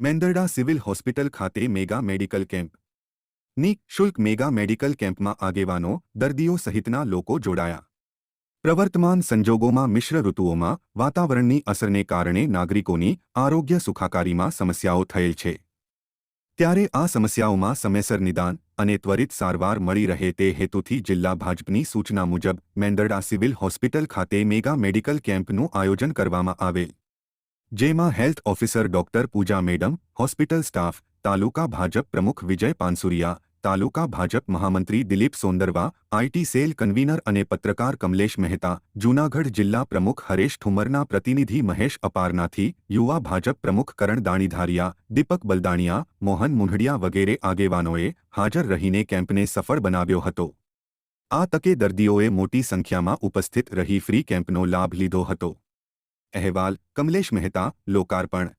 Mendarda civil hospital ખાતે mega medical camp. ની શુલ્ક મેગા મેડિકલ કેમ્પમાં આગેવાનો, દર્દીઓ સહિતના લોકો જોડાયા. પ્રવર્તમાન સંજોગોમાં મિશ્ર ઋતુઓમાં વાતાવરણની અસરને કારણે નાગરિકોની આરોગ્ય સુખાકારીમાં સમસ્યાઓ થયેલ છે. ત્યારે આ સમસ્યાઓમાં સમયસર નિદાન અને ત્વરિત સારવાર મળી રહે તે હેતુથી જિલ્લા ભાજપની સૂચના મુજબ મેંદરડા સિવિલ હોસ્પિટલ ખાતે મેગા મેડિકલ કેમ્પનું આયોજન કરવામાં આવેલ. જેમાં health officer doctor Pooja madam, hospital staff, taluka Bhajap પ્રમુખ વિજય પાનસુરિયા, તાલુકા ભાજપ મહામંત્રી Dilip Sondarva IT cell convener અને પત્રકાર કમલેશ મહેતા, જૂનાગઢ જિલ્લા પ્રમુખ હરેશ ઠુમરના પ્રતિનિધિ મહેશ અપારનાથી, યુવા ભાજપ પ્રમુખ કરણ દાણીધારિયા, દીપક બલદાણિયા, મોહન મુંઢડિયા વગેરે આગેવાનોએ હાજર રહીને કેમ્પને સફળ બનાવ્યો હતો. આ તકે દર્દીઓએ મોટી સંખ્યામાં ઉપસ્થિત રહી ફ્રી કેમ્પનો લાભ લીધો હતો. અહેવાલ કમલેશ મહેતા લોકાર્પણ.